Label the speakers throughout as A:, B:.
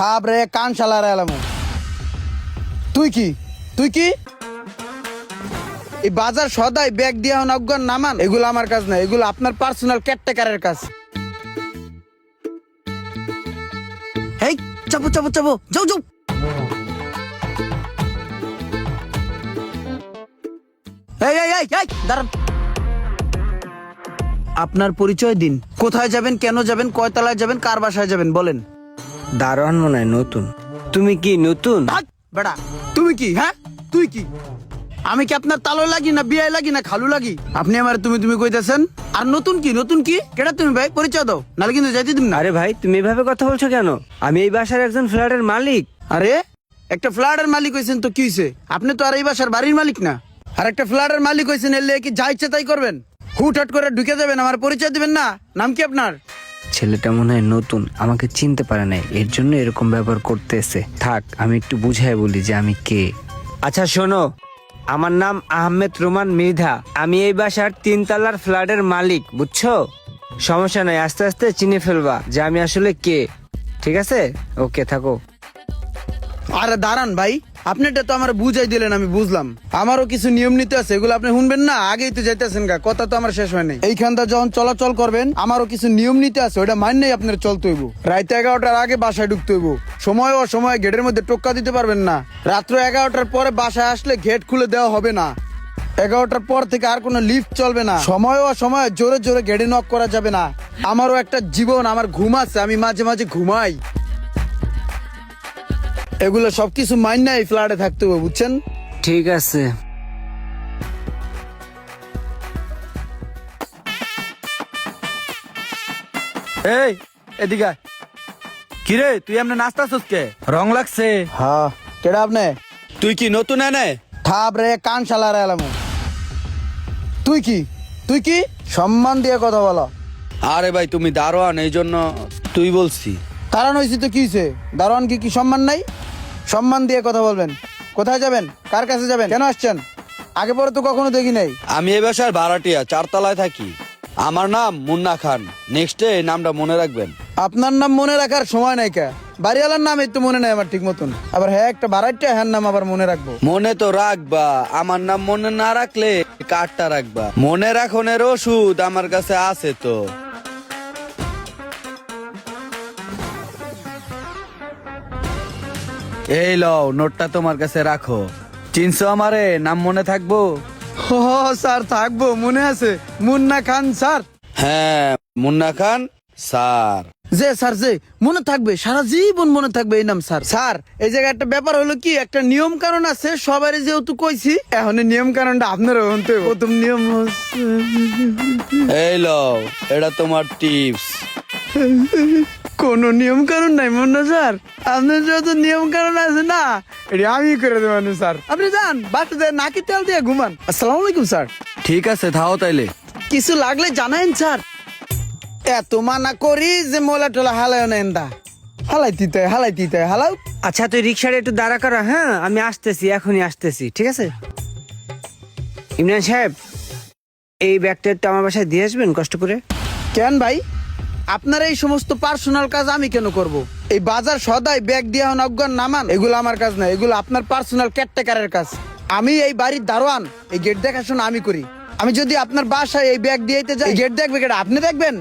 A: থাপ রে কান শালার এলাম। তুই কি? তুই কি? এই বাজার সদাই ব্যাগ দিয়ে অজ্ঞান নামান এগুলো আমার কাজ না এগুলো আপনার পার্সোনাল ক্যাটটেকারের কাজ। এই চাপো চাপো চাপো যাও যাও। এই এই এই এই দাঁড়ান। আপনার পরিচয় দিন। কোথায় যাবেন কেন যাবেন কয়তলায় যাবেন কার বাসায় যাবেন বলেন।
B: দারোয়ান মনে হয় নতুন। তুমি কি নতুন?
A: ভাগ, বেটা তুমি কি হ্যাঁ? তুই কি? আমি কি আপনার তালো লাগি না বিয়ে লাগি না খালু লাগি? আপনি আমার তুমি তুমি কইতেছেন? আর নতুন কি নতুন কি? কেটা তুমি ভাই? পরিচয় দাও নালে কিন্তু যাইতে দিন না।
B: আরে ভাই তুমি এভাবে কথা বলছো কেন? আমি এই বাসার একজন ফ্ল্যাটের মালিক।
A: আরে একটা ফ্ল্যাটের মালিক হয়েছেন তো কি হয়েছে আপনি তো আর এই বাসার বাড়ির মালিক না। আর একটা ফ্ল্যাটের মালিক হয়েছেন এলে কি যা ইচ্ছে তাই করবেন? হুটহাট করে ঢুকে যাবেন আমার পরিচয় দিবেন না? নাম কি আপনার?
B: ছেলেটা মনে হয় নতুন আমাকে চিনতে পারে নাই এর জন্য এরকম ব্যবহার করতেছে। থাক আমি একটু বুঝাই বলি যে আমি কে। আচ্ছা শোনো আমার নাম আহমেদ রোমান মৃধা আমি এই বাসার তিনতলার ফ্ল্যাটের মালিক বুঝছ? সমস্যা নাই আস্তে আস্তে চিনে ফেলবা যে আমি আসলে কে। ঠিক আছে? ওকে থাকো।
A: আরে দাঁড়ান ভাই আপনি এটা তো আমার বুঝাই দিলেন, আমি বুঝলাম। আমারও কিছু নিয়ম নীতি আছে, এগুলো আপনি শুনবেন না, আগেই তো যাইতেছেন গা, কথা তো আমার শেষ হয় নাই। এইখানটা যখন চলাচল করবেন, আমারও কিছু নিয়ম নীতি আছে ওটা মানলেই আপনার চলতে হইব। রাইতে এগারোটার আগে বাসায় ঢুকতে হইব। সময় ও সময় গেটের মধ্যে টোক্কা দিতে পারবেন না। রাত্র এগারোটার পরে বাসায় আসলে গেট খুলে দেওয়া হবে না। এগারোটার পর থেকে আর কোনো লিফট চলবে না। সময় ও সময় জোরে জোরে গেড়ে নক করা যাবে না। আমারও একটা জীবন, আমার ঘুম আছে, আমি মাঝে মাঝে ঘুমাই। এগুলো সবকিছু মাইন না এই ফ্ল্যাটে থাকতে হবে বুঝছেন?
B: ঠিক আছে।
C: এই এদিকে আয়। কিরে তুই এমনি নাস্তা কে? রং লাগছে।
A: হ্যাঁ কেডা আপনি?
C: তুই কি নতুন এনে?
A: থাপ রে কান শালার এলাম। তুই কি? তুই কি? সম্মান দিয়ে কথা বলো।
C: আরে ভাই তুমি দারোয়ান এই জন্য তুই বলছি।
A: কারণ হয়েছে তো কি হয়েছে দারোয়ান কি কি সম্মান নাই? সম্মান দিয়ে কথা বলবেন। কোথায় যাবেন? কার কাছে যাবেন? কেন আসছেন? আগে পরে তো কখনো দেখি নাই।
C: আমি এই বাসার ভাড়াটিয়া চারতলায় থাকি। আমার নাম মুন্না খান। নেক্সটে এই নামটা মনে রাখবেন।
A: আপনার নাম মনে রাখার সময় নাই কে? বাড়িওয়ালার নাম একটু মনে নাই আমার ঠিক মতন। আবার হ্যাঁ একটা বাড়াইটা হ্যাঁ নাম আবার মনে রাখব।
C: মনে তো রাখবা আমার নাম মনে না রাখলে কার্ডটা রাখবা। মনে রাখনের ওষুধ আমার কাছে আছে তো। এই লও নোটটা তোমার কাছে রাখো। চিনছো আমারে? নাম মনে থাকব?
A: ও স্যার থাকব মনে আছে। মুন্না খান স্যার।
C: হ্যাঁ মুন্না খান স্যার।
A: যে স্যার যে মনে থাকবে সারা জীবন মনে থাকবে এই নাম স্যার। স্যার এই জায়গায় একটা ব্যাপার হলো কি একটা নিয়ম কারণ আছে সবারই যেহেতু কইছি এখন নিয়ম কারণটা আপনারও হতে প্রথম নিয়ম
C: এই লও এটা তোমার টিপস।
A: কোন নিয়ম কানুন নাই মুন্না স্যার। আপনার যেহেতু নিয়ম কানুন আছে না এটা আমি করে দেবেন স্যার। আপনি যান বাসাতে নাকি তেল দিয়ে ঘুমান। আসসালামু আলাইকুম স্যার।
C: ঠিক আছে থাও তাইলে।
A: কিছু লাগলে জানাইন স্যার। এত মানা করি যে মোলা টোলা হালায় নেন দা। হালাই দিতে হালাই দিতে হালাও।
B: আচ্ছা তুই রিক্সাটা একটু দাঁড়া করা হ্যাঁ? আমি আসতেছি এখনই আসতেছি ঠিক আছে? ইমরান সাহেব এই ব্যাগটা একটু আমার বাসায় দিয়ে আসবেন কষ্ট করে?
A: কেন ভাই? আপনার এই সমস্ত পার্সোনাল কাজ আমি কেন করব? এই বাজার সদাই ব্যাগ দিয়ে অজ্ঞান নামান এগুলো আমার কাজ না, এগুলো আপনার পার্সোনাল ক্যাটটেকারের কাজ। আমি এই বাড়ির দারোয়ান, এই গেট দেখাশোনা আমি করি। আমি যদি আপনার বাসায় এই ব্যাগ দিয়ে যাই গেট দেখবে কেটে আপনি দেখবেন?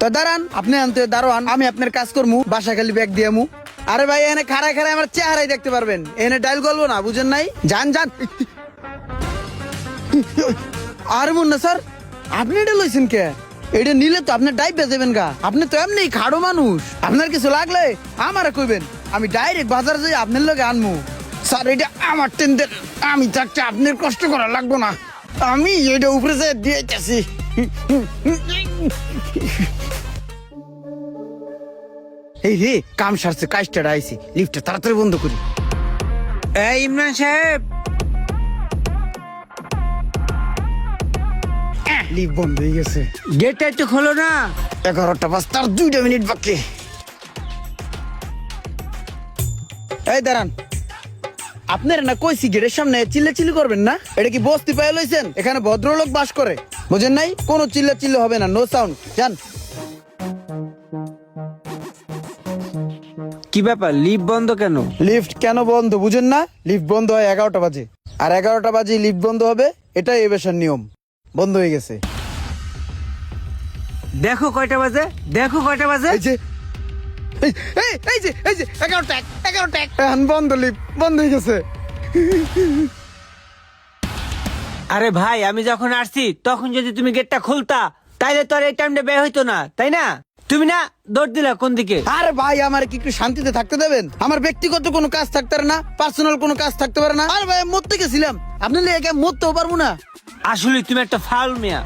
A: তো দাঁড়ান, আপনি আনতে দারোয়ান, আমি আপনার কাজ করমু বাসা খালি ব্যাগ দিয়ে আরে ভাই, এনে খাড়ায় খাড়ায় আমার চেহারাই দেখতে পারবেন। এনে ডাইল করব না, বুঝেন নাই? যান যান। আর মুন্না স্যার, আপনি এটা লইছেন কে? এটা নিলে তো আপনি ডাইভ বেচেবেন গা। আপনি তো এমনি খাড়ো মানুষ। আপনার কিছু লাগলে আমারে কইবেন, আমি ডাইরেক্ট বাজার যাই আপনার লগে আনমু। স্যার, এটা আমার টেন্ডার আমি থাকতে আপনার কষ্ট করা লাগবো না। আমি এটা উপরে যাই দিয়েছি। এই রে, কাম সারছে, কাজটা আইছি লিফটটা তাড়াতাড়ি বন্ধ করি।
B: এই ইমরান সাহেব
A: লিফট বন্ধ হয়ে গেছে।
B: গেটটা একটু খোলো না।
A: এগারোটা পাঁচ তার দুইটা মিনিট বাকি। এই দাঁড়ান। আপনার না কইছি গেটের সামনে চিল্লে চিল্লি করবেন না? এটা কি বস্তি পায়ে লইছেন? এখানে ভদ্রলোক বাস করে। বুঝেন নাই? কোনো চিল্লা চিল্লে হবে না নো সাউন্ড জান
B: কি ব্যাপার লিভ বন্ধ কেন?
A: লিফট কেন বন্ধ বুঝেন না? লিফট বন্ধ হয় এগারোটা বাজে। আর এগারোটা বাজে লিফট বন্ধ হবে এটাই এ বেশার নিয়ম। বন্ধ হয়ে গেছে।
B: দেখো কয়টা বাজে? দেখো কয়টা বাজে?
A: এই যে এই- এই যে এই যে এগারোটা এগারোটা। এখন বন্ধ লিপ বন্ধ হয়ে গেছে।
B: আরে ভাই আমি যখন আসছি তখন যদি তুমি গেটটা খুলতা তাইলে তো আর এই টাইমটা বের হইতো না তাই না? তুমি না দৌড় দিলা কোন দিকে?
A: আরে ভাই আমার কি একটু শান্তিতে থাকতে দেবেন? আমার ব্যক্তিগত কোনো কাজ থাকতে পারে না পার্সোনাল কোনো কাজ থাকতে পারে না। আরে ভাই মরতে গেছিলাম। আপনি লেগে মরতেও পারব না?
B: আসলে তুমি একটা ফাউল মিয়া।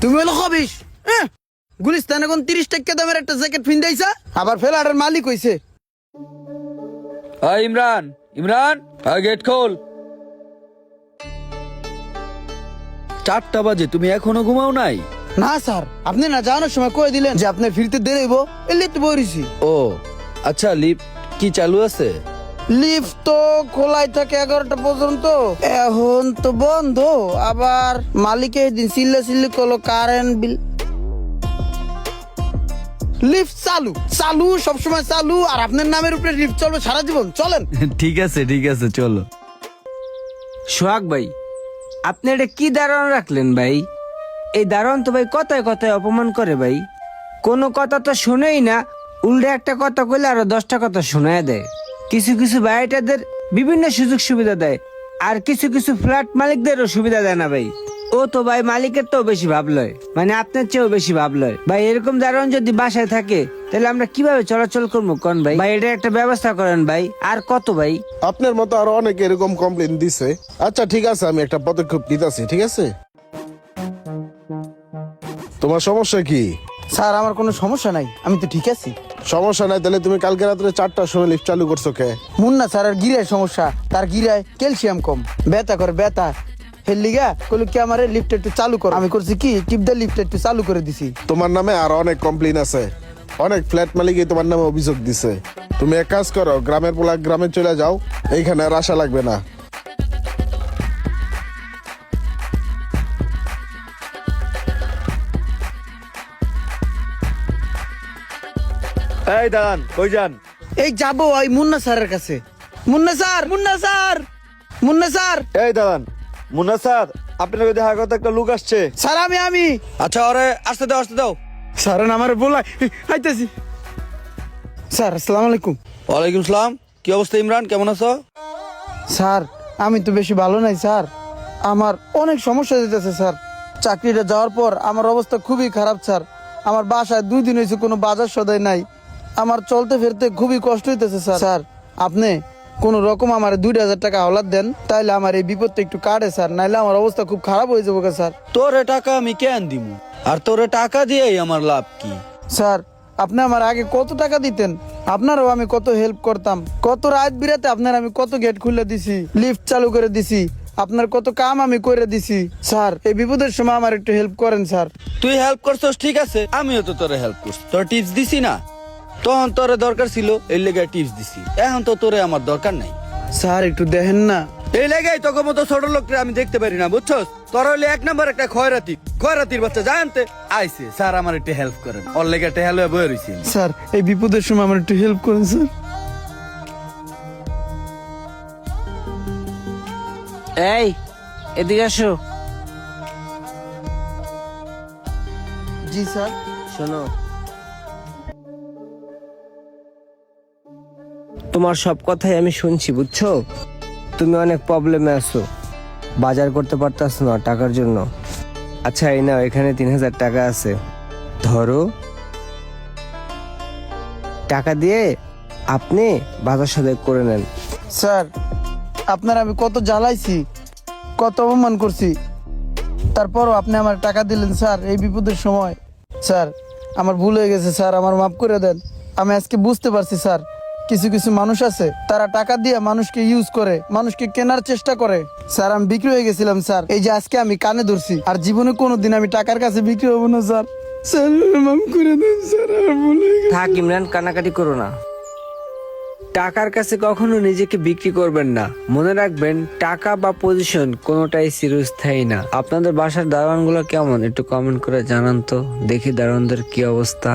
A: তুমি হলো খবিস গুলিস্তান এখন তিরিশ টাকা দামের একটা জ্যাকেট ফিন্দাইছা আবার ফেলারের মালিক হইছে।
C: ইমরান ইমরান গেট খোল। চারটা বাজে তুমি এখনও ঘুমাও নাই?
A: না স্যার। আপনি না যাওয়ানোর সময় কয়ে দিলেন যে আপনি ফিরতে দেরি হইব এলে তো বইরিছি।
C: ও আচ্ছা লিফট কি চালু আছে?
A: লিফট তো খোলাই থাকে এগারোটা পর্যন্ত। এখন তো বন্ধ। আবার মালিকে দিন সিল্লে সিল্লি করল কারেন্ট বিল লিফট চালু। চালু সবসময় চালু আর আপনার নামের উপরে লিফট চলবে সারা জীবন। চলেন।
C: ঠিক আছে ঠিক আছে চলো।
B: সোহাগ ভাই আপনি এটা কি দারণ রাখলেন ভাই? এই দারণ তো ভাই কথায় কথায় অপমান করে ভাই। কোনো কথা তো শুনেই না, উল্টে একটা কথা কইলে আরও দশটা কথা শোনায় দেয়। কিছু কিছু ভাইটাদের বিভিন্ন সুযোগ সুবিধা দেয়, আর কিছু কিছু ফ্ল্যাট মালিকদেরও সুবিধা দেয় না ভাই। ও তো ভাই মালিকের তো বেশি ভাব লয়। মানে আপনার চেয়েও বেশি ভাব লয়। ভাই এরকম দারোয়ান যদি বাসায় থাকে তাহলে আমরা কীভাবে চলাচল করব কোন ভাই? ভাই এটা একটা ব্যবস্থা করেন ভাই। আর কত ভাই?
D: আপনার মতো আরও অনেকে এরকম কমপ্লেন দিছে। আচ্ছা ঠিক আছে আমি একটা পদক্ষেপ নিতেছি ঠিক আছে? তোমার সমস্যা কি?
A: স্যার আমার কোনো সমস্যা নাই। আমি তো ঠিক আছি।
D: সমস্যা নাই তাহলে তুমি কালকে রাত্রে চারটার সময় লিফট চালু করছ কে?
A: মুন্না স্যার আর গিরায় সমস্যা। তার গিরায় ক্যালসিয়াম কম। ব্যথা করে ব্যথা। হের লিগা কইলো কি আমার লিফট একটু চালু করো। আমি করছি কি টিপ দা লিফট একটু চালু করে দিছি।
D: তোমার নামে আর অনেক কমপ্লেন আছে। অনেক ফ্ল্যাট মালিকই তোমার নামে অভিযোগ দিছে। তুমি এক কাজ করো গ্রামের পোলা গ্রামে চলে যাও এইখানে আর আশা লাগবে না।
E: এই দাঁড়ান কই যান?
A: এই যাব ওই মুন্না স্যারের কাছে। Munna sir Munna sir Munna sir.
E: এই দাঁড়ান। মুন্না স্যার আপনাকে দেখা কথা একটা লোক আসছে।
A: স্যার আমি আমি।
C: আচ্ছা ওরে আসতে দাও আসতে দাও।
A: স্যার আমার বলাই আইতাছি। স্যার আসসালামু আলাইকুম।
C: ওয়ালাইকুম সালাম। কি অবস্থা ইমরান? কেমন আছো?
A: স্যার আমি তো বেশি ভালো নাই স্যার। আমার অনেক সমস্যা দিতেছে স্যার। চাকরিটা যাওয়ার পর আমার অবস্থা খুবই খারাপ স্যার। আমার বাসায় দুই দিন হয়েছে কোনো বাজার সদাই নাই। আমার চলতে ফিরতে খুবই কষ্ট হইতেছে স্যার। স্যার আপনি কোন রকম আমার দুই হাজার টাকা হলাদ দেন তাইলে আমার এই বিপদটা একটু কাটে স্যার। নাইলে আমার অবস্থা খুব খারাপ হয়ে যাব স্যার।
C: তোরে টাকা আমি কেন দিব আর তোরে টাকা দিয়েই আমার লাভ কি?
A: স্যার আপনি আমার আগে কত টাকা দিতেন? আপনারও আমি কত হেল্প করতাম। কত রাত বিরাতে আপনার আমি কত গেট খুলে দিছি লিফট চালু করে দিছি আপনার কত কাম আমি করে দিছি। স্যার এই বিপদের সময় আমার একটু হেল্প করেন স্যার।
C: তুই হেল্প করছস ঠিক আছে আমিও তো তোর হেল্প করছি। তোর টিপস দিছি না। তখন তোরে দরকার ছিল এই লেগে টিপস দিছি। এখন তো তোরে আমার দরকার নাই।
A: স্যার একটু দেখেন না।
C: এই লেগেই তোকে মতো ছোট লোককে আমি দেখতে পারি না বুঝছস? তোর হইলে এক নম্বর একটা খয়রাতি। খয়রাতির বাচ্চা জানতে আইছে। স্যার আমার একটু হেল্প করেন। ওর লেগে একটা হেল্প বয়ে রয়েছি
A: স্যার এই বিপদের সময় আমার একটু হেল্প করেন স্যার।
B: এই এদিকে আসো।
A: জি স্যার।
B: শোনো তোমার সব কথাই আমি শুনছি, বুঝছ? তুমি অনেক প্রবলেমে আছো। বাজার করতে পারতাছ না টাকার জন্য। আচ্ছা এই নাও, এখানে তিন হাজার টাকা আছে। ধরো। টাকা দিয়ে আপনি বাজার সদাই করে নেন।
A: স্যার, আপনার আমি কত জ্বালাইছি, কত অপমান করছি। তারপরও আপনি আমার টাকা দিলেন, স্যার, এই বিপদের সময়। স্যার, আমার ভুল হয়ে গেছে, স্যার, আমার মাফ করে দেন। আমি আজকে বুঝতে পারছি, স্যার। কিছু কিছু মানুষ আছে, তারা টাকা দিয়ে মানুষকে ইউজ করে, মানুষকে কেনার চেষ্টা করে। স্যার, আমি বিক্রি হয়ে গেছিলাম, স্যার। এই যে আজকে আমি কানে ধরছি, আর জীবনে কোনোদিন আমি টাকার কাছে বিক্রি হব না, স্যার। স্যার করে স্যার ভুল
B: থাক, ইমরান কানাকাটি করো না। টাকার কাছে কখনো নিজেকে বিক্রি করবেন না। মনে রাখবেন, টাকা বা পজিশন কোনোটাই চিরস্থায়ী না। আপনাদের বাসার দারোয়ানগুলো কেমন? একটু কমেন্ট করে জানান তো, দেখি দারোয়ানদের কি অবস্থা।